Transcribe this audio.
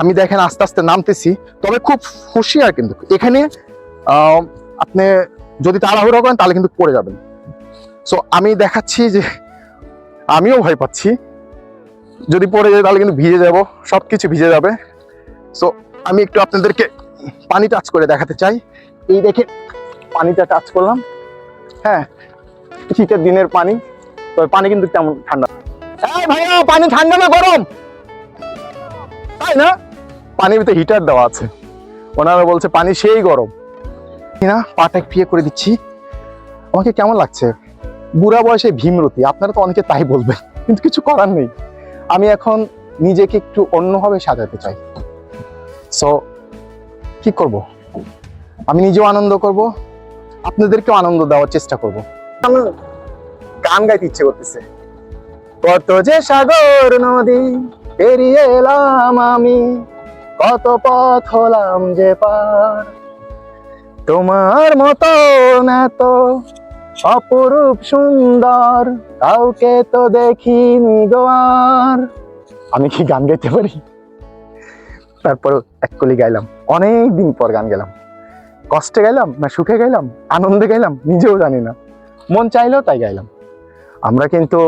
আমি দেখেন আস্তে আস্তে নামতেছি, তবে খুব হুঁশিয়ার কিন্তু। এখানে আপনি যদি তাড়াহুড়ো করেন, তাহলে কিন্তু পড়ে যাবেন। সো আমি দেখাচ্ছি যে, আমিও ভয় পাচ্ছি। যদি পড়ে যায়, তাহলে কিন্তু ভিজে যাব সব কিছু ভিজে যাবে। সো আমি একটু আপনাদেরকে পানি টাচ করে দেখাতে চাই। এই দেখে পানিটা টাচ করলাম। হ্যাঁ শীতের দিনের পানি, তবে পানি কিন্তু তেমন ঠান্ডা। এই ভাইয়া, পানি ঠান্ডা না গরম? তাই না? পানির ভিতরে হিটার দেওয়া আছে। ওনারা বলছে, পানি সেই গরম। না পাটা ইয়ে করে দিচ্ছি। আমাকে কেমন লাগছে? বুড়া বয়সে ভীমরতি। আপনারা তো অনেকে তাই বলবেন, কিন্তু কিছু করার নেই। আমি এখন নিজেকে একটু অন্যভাবে সাজাতে চাই। সো কি করব? আমি নিজেও আনন্দ করব। আপনাদেরকেও আনন্দ দেওয়ার চেষ্টা করব। আমার গান গাইতে ইচ্ছে করতেছে। কত যে সাগর নদী। পেরিয়ে এলাম আমি। কত পথ হলাম যে পার। তোমার মতো এত অপরূপ সুন্দর, কাউকে তো দেখিনি গো আর। আমি কি গান গাইতে পারি? তারপর এক কলি গাইলাম। অনেক দিন পর গান গেলাম কষ্টে গাইলাম না সুখে গাইলাম? আনন্দে গাইলাম? নিজেও জানি না। মন চাইলেও তাই গাইলাম। আমরা কিন্তু